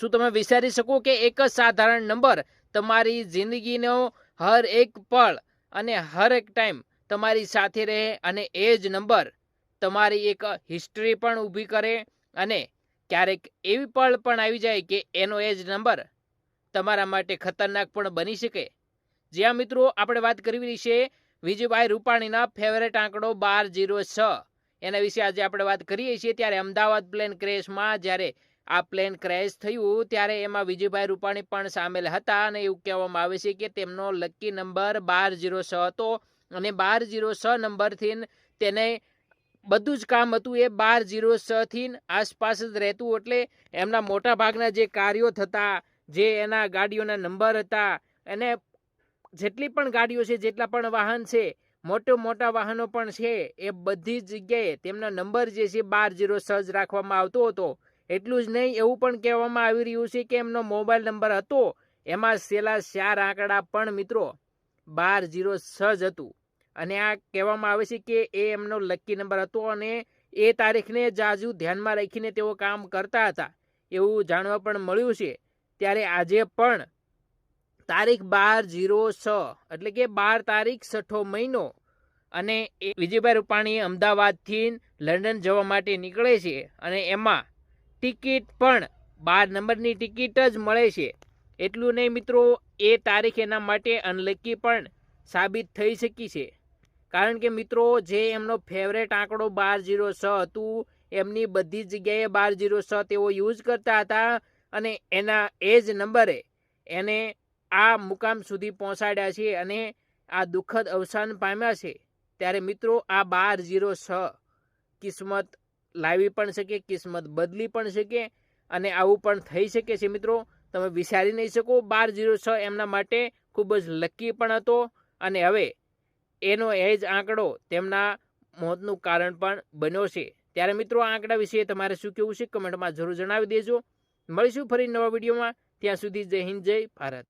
શું તમે વિચારી શકો કે એક જ સાધારણ નંબર તમારી જિંદગીનો હર એક પળ અને હર એક ટાઈમ તમારી સાથે રહે અને એ જ નંબર તમારી એક હિસ્ટ્રી પણ ઊભી કરે અને ક્યારેક એવી પળ પણ આવી જાય કે એનો એ જ નંબર તમારા માટે ખતરનાક પણ બની શકે. જ્યાં મિત્રો, આપણે વાત કરવી છે વિજયભાઈ રૂપાણીના ફેવરેટ આંકડો બાર જીરો છ. એના વિશે આજે આપણે વાત કરીએ છીએ ત્યારે અમદાવાદ પ્લેન ક્રેશમાં જ્યારે આ પ્લેન ક્રેશ થયું ત્યારે એમાં વિજયભાઈ રૂપાણી પણ સામેલ હતા અને એવું કહેવામાં આવે છે કે તેમનો લકી નંબર બાર જીરો છ હતો અને બાર જીરો છ નંબરથી તેને બધું જ કામ હતું એ બાર જીરો છથી આસપાસ જ રહેતું એટલે એમના મોટાભાગના જે કાર્યો થતા, જે એના ગાડીઓના નંબર હતા એને જેટલી પણ ગાડીઓ છે, જેટલા પણ વાહન છે, મોટો મોટા વાહનો પણ છે, એ બધી જગ્યાએ તેમના નંબર જે છે, બાર જીરો જ રાખવામાં આવતો હતો. એટલું જ નહીં, એવું પણ કહેવામાં આવી રહ્યું છે કે એમનો મોબાઈલ નંબર હતો. એમાં છેલ્લા ચાર આંકડા પણ મિત્રો બાર જીરો છ જ હતું. અને આ કહેવામાં આવે છે કે એ એમનો લકી નંબર હતો અને એ તારીખને જાજુ ધ્યાનમાં રાખીને તેઓ કામ કરતા હતા. એવું જાણવા પણ મળ્યું છે. ત્યારે આજે પણ તારીખ બાર જીરો છ, એટલે કે બાર તારીખ છઠ્ઠો મહિનો અને એ વિજયભાઈ રૂપાણી અમદાવાદથી લંડન જવા માટે નીકળે છે અને એમાં ટિકિટ પણ બાર નંબરની ટિકિટ જ મળે છે. એટલું નહીં મિત્રો, એ તારીખ એના માટે અનલકી પણ સાબિત થઈ શકી છે. કારણ કે મિત્રો, જે એમનો ફેવરેટ આંકડો બાર જીરો છ હતું, એમની બધી જગ્યાએ બાર જીરો છ તેઓ યુઝ કરતા હતા અને એના એ જ નંબરે એને આ મુકામ સુધી પહોંચાડ્યા છે અને આ દુઃખદ અવસાન પામ્યા છે. ત્યારે મિત્રો, આ બાર જીરો છ કિસ્મત લાવી પણ શકે, કિસ્મત બદલી પણ શકે અને આવું પણ થઈ શકે છે મિત્રો. તમે વિચારી નહીં શકો, બાર જીરો છ એમના માટે ખૂબ જ લકી પણ હતો અને હવે એનો એ જ આંકડો તેમના મોતનું કારણ પણ બન્યો છે. ત્યારે મિત્રો, આ આંકડા વિશે તમારે શું કહેવું છે, કમેન્ટમાં જરૂર જણાવી દેજો. મળીશું ફરી નવા વિડીયોમાં. ત્યાં સુધી જય હિન્દ, જય ભારત.